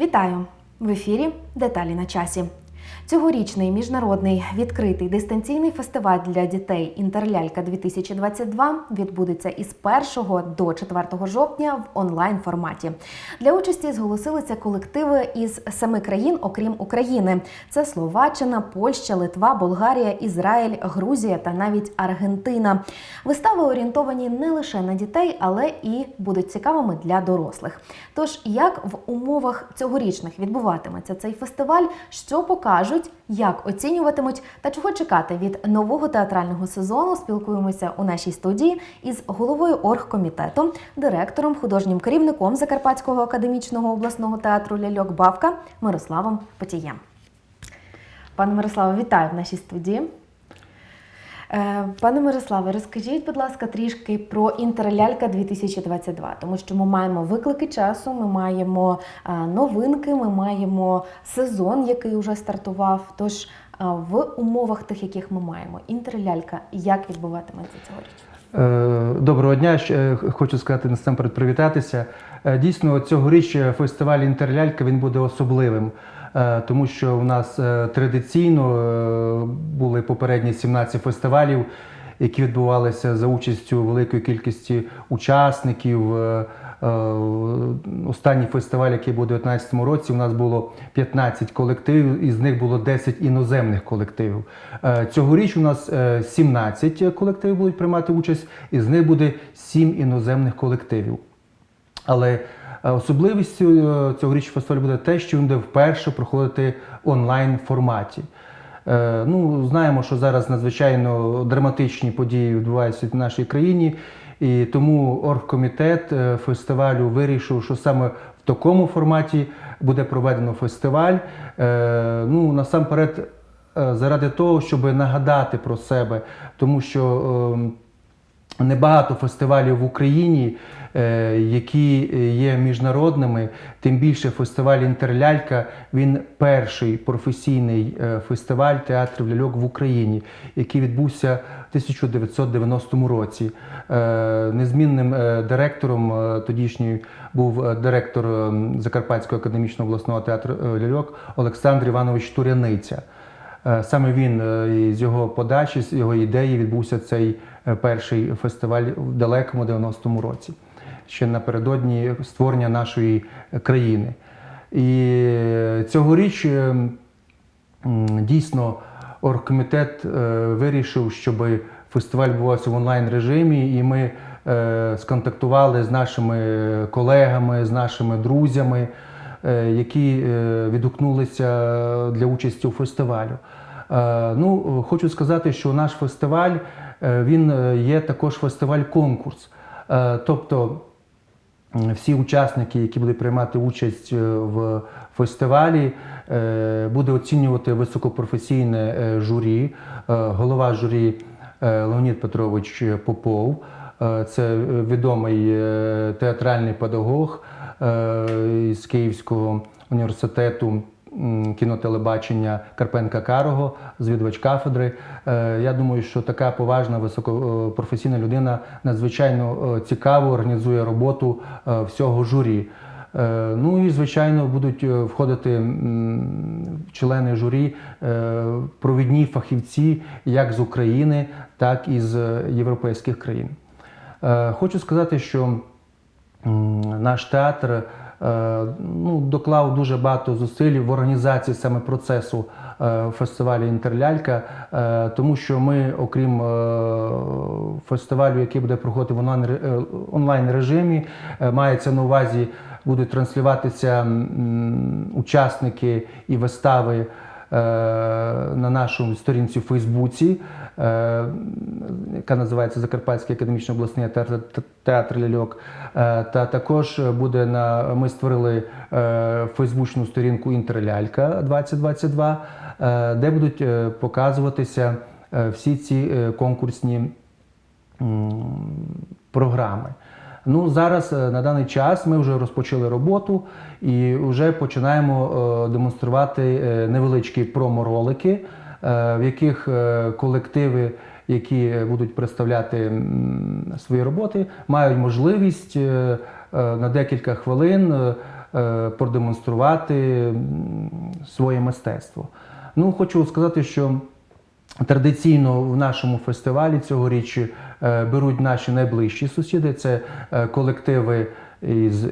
Вітаю! В ефірі Деталі на часі. Цьогорічний міжнародний відкритий дистанційний фестиваль для дітей Інтерлялька 2022 відбудеться із 1 до 4 жовтня в онлайн форматі. Для участі зголосилися колективи із семи країн, окрім України: це Словаччина, Польща, Литва, Болгарія, Ізраїль, Грузія та навіть Аргентина. Вистави орієнтовані не лише на дітей, але і будуть цікавими для дорослих. Тож, як в умовах цьогорічних відбуватиметься цей фестиваль, що покажуть, як оцінюватимуть та чого чекати від нового театрального сезону, спілкуємося у нашій студії із головою оргкомітету, директором, художнім керівником Закарпатського академічного обласного театру Ляльок Бавка Мирославом Потієм. Пане Мирославе, вітаю в нашій студії. Е, Пане Мирославе, розкажіть, будь ласка, трішки про Інтерлялька 2022, тому що ми маємо виклики часу, ми маємо е, новинки, ми маємо сезон, який вже стартував. Тож е, в умовах тих, яких ми маємо, Інтерлялька, як відбуватиметься цьогоріч? Доброго дня. Хочу сказати насамперед привітатися. Дійсно, цьогоріч фестиваль Інтерлялька він буде особливим, тому що у нас е, традиційно е, були попередні 17 фестивалів, які відбувалися за участю великої кількості учасників. Е, е, Останній фестиваль, який був у 2019 році, у нас було 15 колективів, із них було 10 іноземних колективів. Е, Цьогоріч у нас е, 17 колективів будуть приймати участь, із них буде 7 іноземних колективів. Але е, особливістю е, цьогоріч фестивалю буде те, що він буде вперше проходити онлайн форматі. Е, Ну, знаємо, що зараз надзвичайно драматичні події відбуваються в нашій країні, і тому оргкомітет е, фестивалю вирішив, що саме в такому форматі буде проведено фестиваль. Е, Ну, насамперед, е, заради того, щоб нагадати про себе, тому що. Небагато фестивалів в Україні, е, які є міжнародними, тим більше фестиваль Інтерлялька. Він перший професійний е, фестиваль театрів ляльок в Україні, який відбувся в 1990 році. Е, Незмінним директором тодішній був директор Закарпатського академічного обласного театру ляльок Олександр Іванович Туряниця. Е, Саме він е, з його подачі, з його ідеї відбувся цей е, перший фестиваль в далекому 90-му році, ще напередодні створення нашої країни. І цьогоріч дійсно оргкомітет вирішив, щоб фестиваль відбувався в онлайн режимі, і ми сконтактували з нашими колегами, з нашими друзями, які е, відгукнулися для участі у фестивалю. Е, Ну, хочу сказати, що наш фестиваль е, він е, є також фестиваль-конкурс. Е, Тобто всі учасники, які будуть приймати участь е, в фестивалі, е, буде оцінювати високопрофесійне е, журі, Е, голова журі е, Леонід Петрович Попов. Е, Це відомий е, театральний педагог е, із Київського університету кінотелебачення Карпенка Карого, звідувач кафедри. Е, Я думаю, що така поважна високопрофесійна людина надзвичайно е, цікаво організує роботу е, всього журі. Е, Ну і звичайно будуть е, входити члени журі, е, провідні фахівці як з України, так і з європейських країн. Е, Хочу сказати, що наш театр е, ну, доклав дуже багато зусиль в організації саме процесу е, фестивалю Інтерлялька, е, тому що ми, окрім фестивалю, який буде проходити в онлайн, ре- онлайн режимі, мається на увазі, будуть транслюватися учасники і вистави на нашому сторінці в Фейсбуці, е, яка називається Закарпатський академічний обласний театр, театр ляльок. Е, Та також буде на ми створили е, фейсбучну сторінку Інтерлялька 2022, е, де будуть е, показуватися е, всі ці е, конкурсні програми. Ну, зараз е, на даний час ми вже розпочали роботу і вже починаємо е, демонструвати е, невеличкі промо-ролики, в яких колективи, які будуть представляти свої роботи, мають можливість на декілька хвилин продемонструвати своє мистецтво. Ну, хочу сказати, що Традиційно в нашому фестивалі цьогоріч е, беруть наші найближчі сусіди. Це е, колективи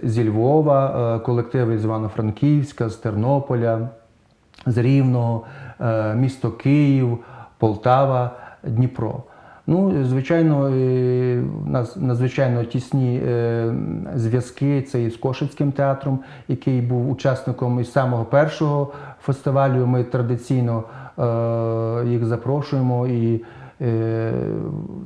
зі Львова, е, колективи з Івано-Франківська, з Тернополя, з Рівного, місто Київ, Полтава, Дніпро. Ну, звичайно, у нас надзвичайно тісні зв'язки. Це і з Кошицьким театром, який був учасником із самого першого фестивалю. Ми традиційно їх запрошуємо і е,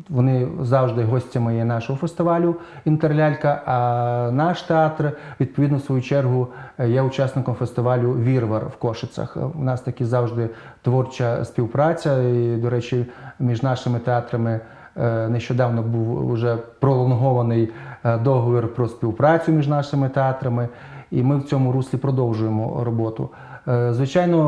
вони завжди гостями є нашого фестивалю Інтерлялька. А наш театр, відповідно, в свою чергу, е, є учасником фестивалю Вірвар в Кошицях. У нас такі завжди творча співпраця. І, до речі, між нашими театрами е, нещодавно був вже пролонгований е, договір про співпрацю між нашими театрами, і ми в цьому руслі продовжуємо роботу. Е, Звичайно,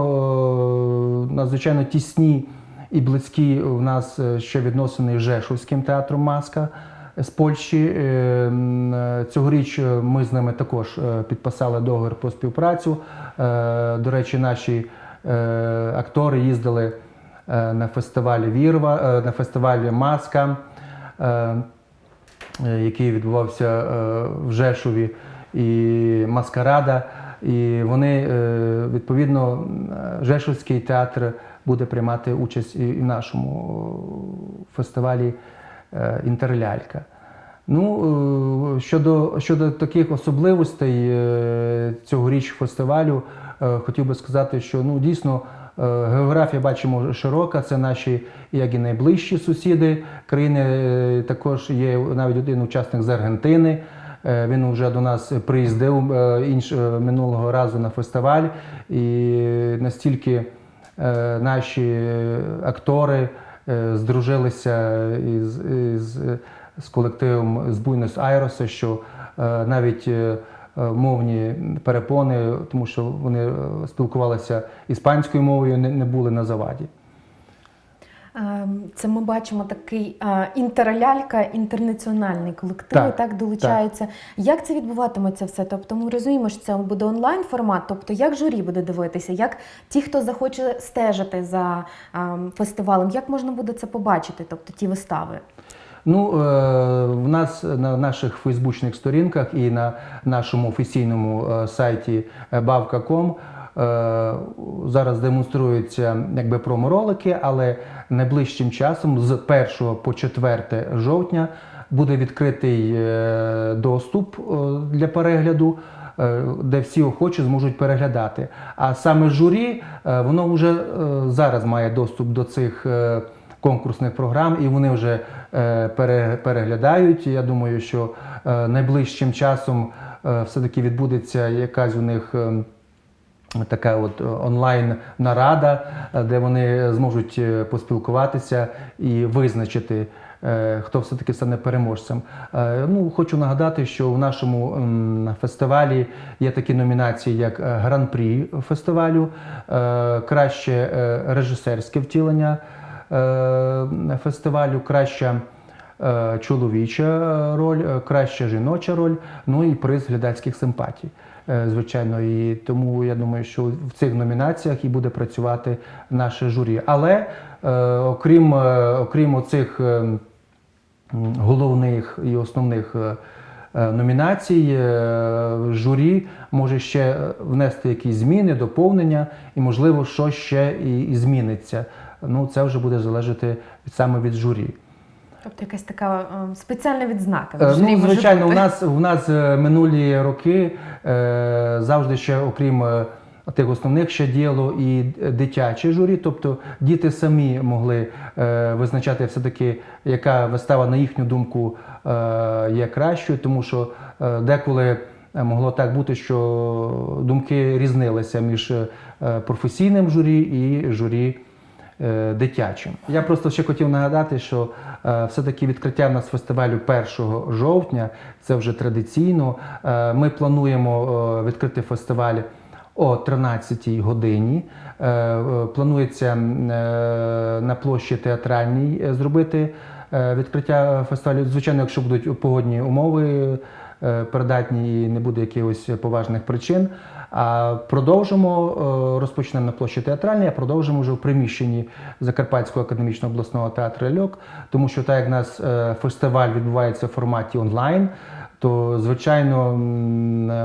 е, надзвичайно тісні і близькі в нас е, ще відносини з Жешовським театром Маска з Польщі. Цьогоріч ми з ними також підписали договір про співпрацю. До речі, наші актори їздили на фестивалі Вірва, на фестивалі Маска. який відбувався в Жешові, і Маскарада. І вони, е, відповідно, Жешовський театр буде приймати участь і в нашому е, фестивалі е, Інтерлялька. Ну, щодо, щодо таких особливостей цьогоріч фестивалю, хотів би сказати, що ну, дійсно географія бачимо широка, це наші як і найближчі сусіди країни. Також є навіть один учасник з Аргентини. Е, Він вже до нас приїздив е, інш, е, минулого разу на фестиваль, і настільки наші актори здружилися із, із, з колективом з Буйнос Айроса, що навіть мовні перепони, тому що вони спілкувалися іспанською мовою, не були на заваді. Ем, Це ми бачимо такий а, інтерлялька, інтернаціональний колектив, так, Так, долучаються. Як це відбуватиметься все? Тобто ми розуміємо, що це буде онлайн формат. Тобто, як журі буде дивитися, як ті, хто захоче стежити за ем, фестивалем, як можна буде це побачити? Тобто ті вистави? Ну, е, в нас на наших фейсбучних сторінках і на нашому офіційному е, сайті bavka.com е, зараз демонструються якби проморолики, але найближчим часом з 1 по 4 жовтня буде відкритий е, доступ е, для перегляду. е, Де всі охочі зможуть переглядати. А саме журі, е, воно вже е, зараз має доступ до цих е, конкурсних програм, і вони вже е, переглядають. Я думаю, що е, найближчим часом е, все-таки відбудеться якась у них. Така от е, онлайн нарада, е, де вони зможуть е, поспілкуватися і визначити, хто все-таки стане переможцем. Ну, хочу нагадати, що в нашому фестивалі є такі номінації, як Гран-прі фестивалю, краще режисерське втілення фестивалю, краща чоловіча роль, краща жіноча роль, ну і приз глядацьких симпатій. Е, Звичайно, і тому я думаю, що в цих номінаціях і буде працювати наше журі. Але е, окрім, е, окрім оцих головних і основних номінацій, журі може ще внести якісь зміни, доповнення, і можливо, що ще і, зміниться. Ну, це вже буде залежати саме від журі. Тобто якась така ем, спеціальна відзнака. Е, Ну, звичайно, у нас у нас е, минулі роки е, завжди ще, окрім е, тих основних, ще діяло і дитяче журі, тобто діти самі могли е, визначати все-таки, яка вистава, на їхню думку, е, є кращою, тому що е, деколи. Могло так бути, що думки різнилися між е, професійним журі і журі е, дитячим. Я просто ще хотів нагадати, що е, все-таки відкриття в нас фестивалю 1 жовтня, це вже традиційно. Е, Ми плануємо е, відкрити фестиваль о 13-й годині. Е, е, Планується е, на площі театральній е, зробити е, відкриття фестивалю. Звичайно, якщо будуть погодні умови е, передатні і не буде якихось поважних причин. А продовжимо, е, розпочнемо на площі театральній, а продовжимо вже в приміщенні Закарпатського академічного обласного театру Льок, тому що так як нас е, фестиваль відбувається в форматі онлайн, то звичайно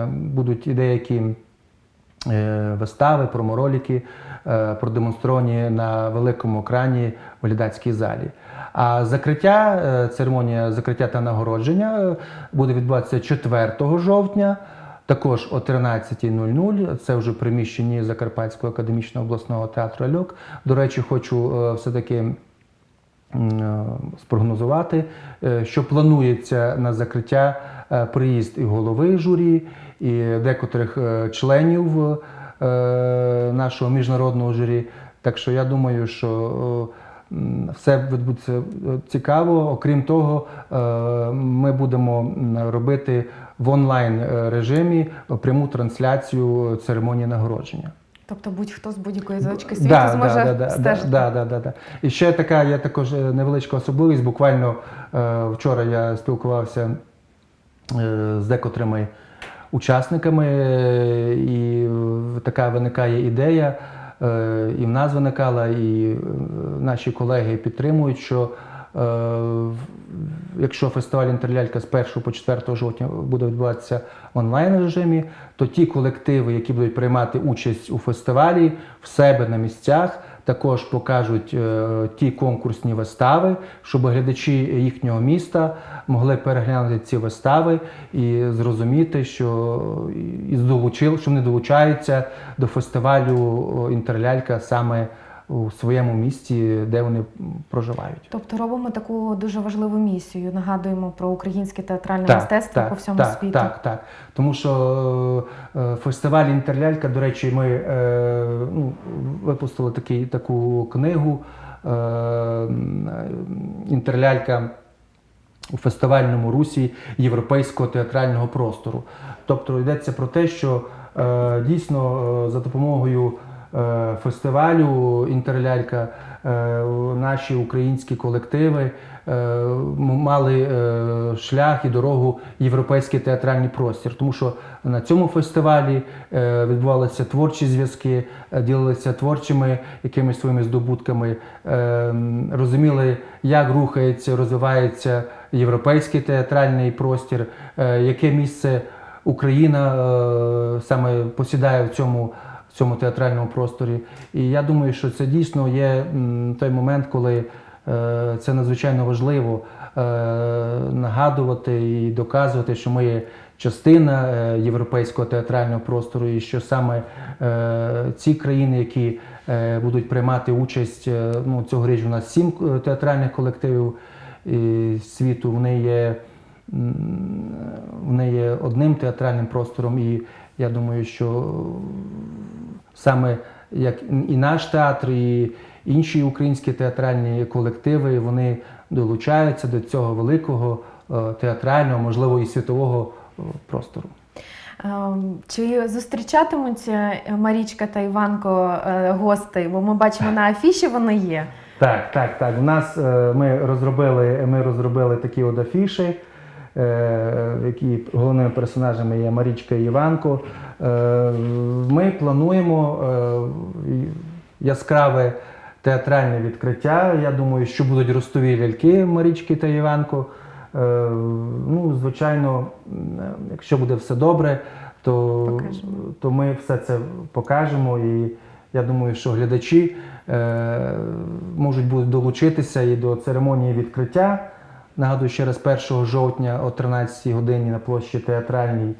будуть і деякі вистави, проморолики е, продемонстровані на великому екрані в глядацькій залі. А закриття, е, церемонія закриття та нагородження е, буде відбуватися 4 жовтня. Також о 13.00, це вже приміщенні Закарпатського академічного обласного театру Альок. До речі, хочу е, все-таки спрогнозувати, що планується на закриття приїзд і голови журі, і декотрих членів нашого міжнародного журі. Так що я думаю, що все відбудеться е, цікаво. Окрім того, е, ми будемо робити в онлайн е, режимі пряму трансляцію церемонії нагородження. Тобто будь-хто з будь-якої точки світу Да, зможе да, да, стежити. Да, да, да, да. І ще така є також невеличка особливість. Буквально е, вчора я спілкувався е, з декотрими учасниками, і така виникає ідея, і в нас виникала, і е, наші колеги підтримують, що е, якщо фестиваль інтерлялька з 1 по 4 жовтня буде відбуватися в онлайн режимі, то ті колективи, які будуть приймати участь у фестивалі в себе на місцях, також покажуть е, ті конкурсні вистави, щоб глядачі їхнього міста могли переглянути ці вистави і зрозуміти, що і долучили, що вони долучаються до фестивалю інтерлялька саме у своєму місті, де вони проживають. Тобто робимо таку дуже важливу місію. Нагадуємо про українське театральне Так, мистецтво так, по всьому так, світу. Так, так. Тому що е, фестиваль Інтерлялька, до речі, ми е, ну, випустили такий, таку книгу е, Інтерлялька у фестивальному русі європейського театрального простору. Тобто йдеться про те, що е, дійсно е, за допомогою фестивалю Інтерлялька е, наші українські колективи е, мали е, шлях і дорогу європейський театральний простір, тому що на цьому фестивалі е, відбувалися творчі зв'язки, е, ділилися творчими якимись своїми здобутками, е, розуміли, як рухається, розвивається європейський театральний простір, е, яке місце Україна е, саме посідає в цьому, в цьому театральному просторі. І я думаю, що це дійсно є той момент, коли е, це надзвичайно важливо е, нагадувати і доказувати, що ми є частина е, європейського театрального простору, і що саме ці країни, які будуть приймати участь, ну цьогоріч у нас сім театральних колективів світу, вони є. Вони є одним театральним простором, і я думаю, що саме як і наш театр, і інші українські театральні колективи вони долучаються до цього великого е, театрального, можливо, і світового е, простору. Ем, Чи зустрічатимуться Марічка та Іванко е, гостей? Бо ми бачимо на афіші вони є. Так, так, так. У нас ми розробили, ми розробили такі от афіші, які головними персонажами є Марічка і Іванко. Е, Ми плануємо е, яскраве театральне відкриття. Я думаю, що будуть ростові ляльки Марічки та Іванко. Е, Ну, звичайно, якщо буде все добре, то, Покажемо. то ми все це покажемо. І я думаю, що глядачі е, можуть долучитися і до церемонії відкриття. Нагадую, ще раз 1 жовтня о 13 годині на площі театральній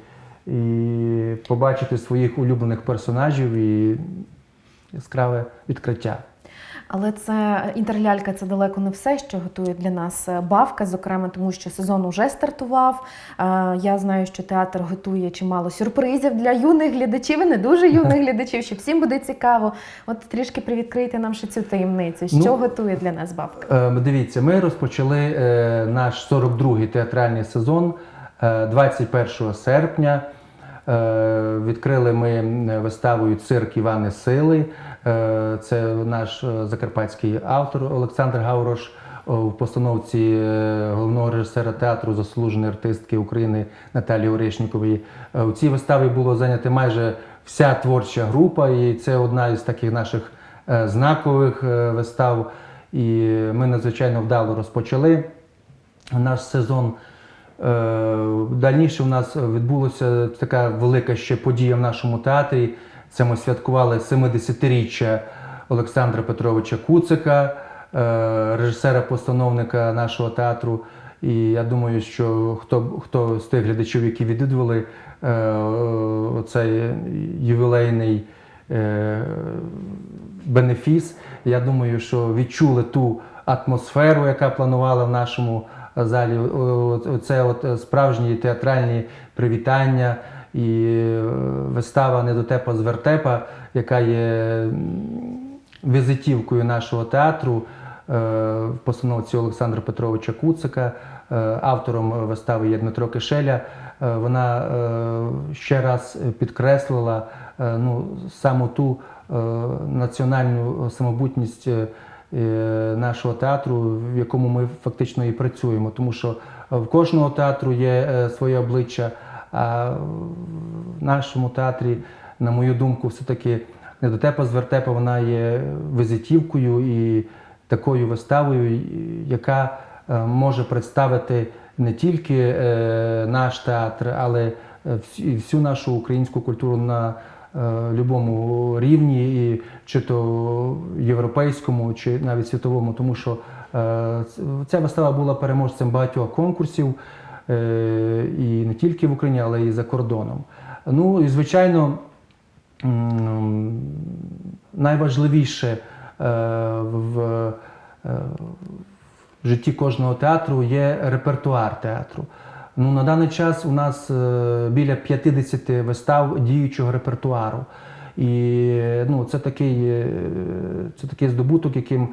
і побачити своїх улюблених персонажів і яскраве відкриття. Але це інтерлялька це далеко не все, що готує для нас е, бавка, зокрема, тому що сезон уже стартував. Е, Я знаю, що театр готує чимало сюрпризів для юних глядачів і не дуже юних глядачів, щоб всім буде цікаво. От трішки привідкрийте нам ще цю таємницю. Що Ну, готує для нас бавка? Е, Дивіться, ми розпочали е, наш 42-й театральний сезон е, 21 серпня. Е, Відкрили ми м, виставою Цирк Івани Сили. Е, Це наш е, закарпатський автор Олександр Гаурош в постановці е, головного режисера театру, заслуженої артистки України Наталії Орешнікової. Е, У цій виставі було зайнята майже вся творча група, і це одна із таких наших е, знакових е, вистав. І ми надзвичайно вдало розпочали наш сезон. Е, Дальніше у нас відбулася така велика ще подія в нашому театрі. Це ми святкували 70-річчя Олександра Петровича Куцика, е, режисера-постановника нашого театру. І я думаю, що хто, хто з тих глядачів, які відвідували е, цей ювілейний бенефіс, я думаю, що відчули ту атмосферу, яка планувала в нашому залі. Це от справжні театральні привітання і е, вистава Недотепа з вертепа, яка є візитівкою нашого театру е, в постановці Олександра Петровича Куцика. Е, Автором вистави є Дмитро Кишеля. Е, Вона е, ще раз підкреслила е, ну, саме ту е, національну самобутність е, е, нашого театру, в якому ми фактично і працюємо. Тому що в кожного театру є е, своє обличчя, а в нашому театрі, на мою думку, все-таки недотепа з вертепа вона є визитівкою і такою виставою, яка е, може представити не тільки е, наш театр, але е, всю нашу українську культуру на е, будь-якому рівні, і чи то європейському, чи навіть світовому, тому що е, ця вистава була переможцем багатьох конкурсів е, і не тільки в Україні, але і за кордоном. Ну і звичайно, найважливіше в житті кожного театру є репертуар театру. Ну, на даний час у нас е, біля 50 вистав діючого репертуару. І ну, це, такий, е, це такий здобуток, яким е,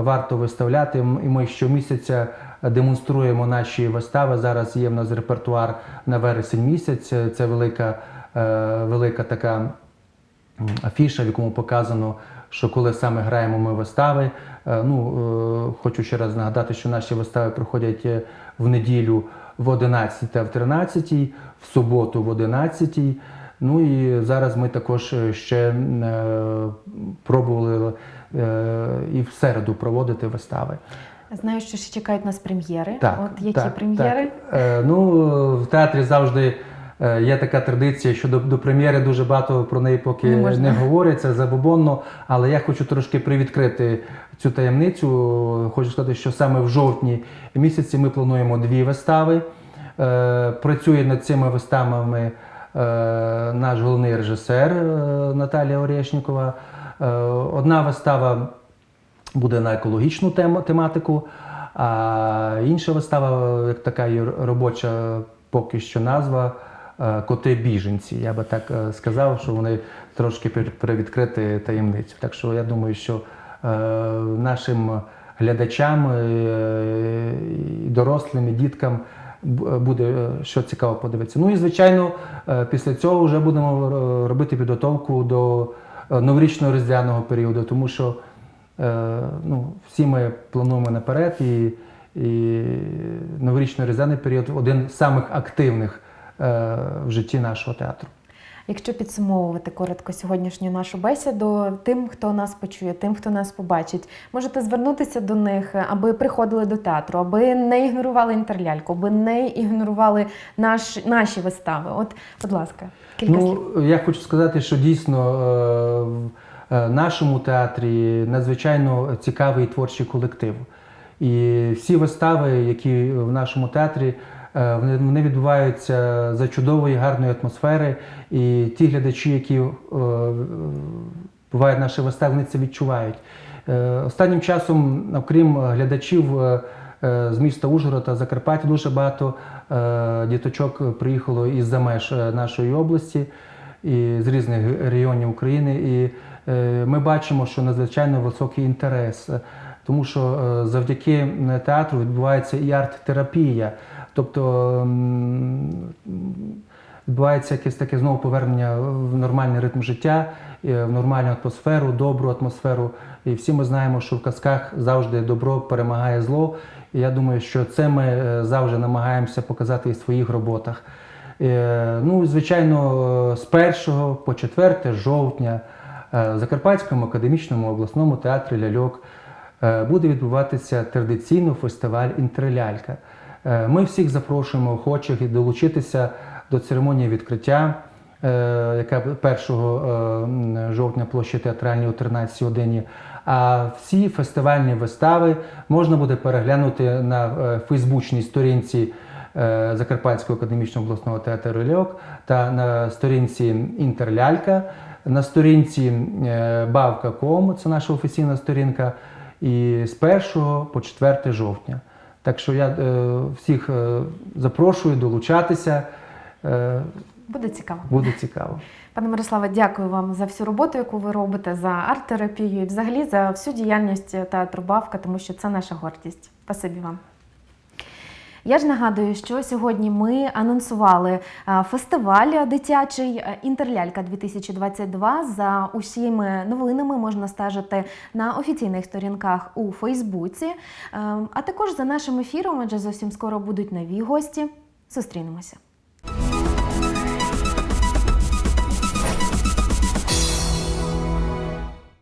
варто виставляти. І ми щомісяця демонструємо наші вистави. Зараз є в нас репертуар на вересень місяць. Це- Це велика, е, велика така афіша, в якому показано, що коли саме граємо ми вистави. Е, Ну, е, хочу ще раз нагадати, що наші вистави проходять е, в неділю в 11 та в 13, в суботу в 11. Ну і зараз ми також е, ще е, пробували е, і в середу проводити вистави. Знаю, що ще чекають нас прем'єри. Так, От які так, прем'єри? Так. Ну, в театрі завжди є така традиція, що до, до прем'єри дуже багато про неї поки Не не говориться забобонно. Але я хочу трошки привідкрити цю таємницю. Хочу сказати, що саме в жовтні місяці ми плануємо дві вистави. Е, працює над цими виставами е, наш головний режисер е, Наталія Орешнікова. Е, одна вистава буде на екологічну тему, тематику, а інша вистава, як така робоча поки що назва е, Коти біженці. Я би так е, сказав, що вони трошки привідкрити таємницю. Так що я думаю, що е, нашим глядачам, е, дорослим, і діткам буде е, що цікаво подивитися. Ну і звичайно, е, після цього вже будемо е, робити підготовку до е, новорічного різдвяного періоду, тому що Е, ну, всі ми плануємо наперед, і, і новорічний різдвяний період один з самих активних е, в житті нашого театру. Якщо підсумовувати коротко сьогоднішню нашу бесіду, тим, хто нас почує, тим, хто нас побачить, можете звернутися до них, аби приходили до театру, аби не ігнорували інтерляльку, аби не ігнорували наш, наші вистави. От, будь ласка, кілька слів. Ну, я хочу сказати, що дійсно е, в е, нашому театрі надзвичайно цікавий творчий колектив. І всі вистави, які в нашому театрі, е, вони, вони відбуваються за чудової, гарної атмосфери. І ті глядачі, які е, бувають наші вистави, вони це відчувають. Е, Останнім часом, окрім глядачів е, е, з міста Ужгорода, Закарпаття, дуже багато е, діточок приїхало із-за меж е, нашої області і з різних регіонів України. І е, ми бачимо, що надзвичайно високий інтерес, е, тому що е, завдяки театру відбувається і арт-терапія. Тобто відбувається якесь таке знову повернення в нормальний ритм життя, е, в нормальну атмосферу, добру атмосферу. І всі ми знаємо, що в казках завжди добро перемагає зло. І я думаю, що це ми е, завжди намагаємося показати і в своїх роботах. Е, Ну, звичайно, з 1 по 4 жовтня в Закарпатському академічному обласному театрі ляльок буде відбуватися традиційно фестиваль Інтерлялька. Е, Ми всіх запрошуємо охочих долучитися до церемонії відкриття, е, яка 1 е, жовтня площі театральній о 13 годині. А всі фестивальні вистави можна буде переглянути на фейсбучній сторінці Закарпатського академічного обласного театру Льок та на сторінці Інтерлялька, на сторінці Бавка.ком, це наша офіційна сторінка, і з 1 по 4 жовтня. Так що я е, всіх е, запрошую долучатися. Е, Буде цікаво. буде цікаво. Пане Мирославе, дякую вам за всю роботу, яку ви робите, за арт-терапію і взагалі за всю діяльність театру Бавка, тому що це наша гордість. Спасибі вам. Я ж нагадую, що сьогодні ми анонсували фестиваль дитячий е, Інтерлялька 2022. За усіми новинами можна стежити на офіційних сторінках у Фейсбуці, Е, а також за нашим ефіром, адже зовсім скоро будуть нові гості. Зустрінемося.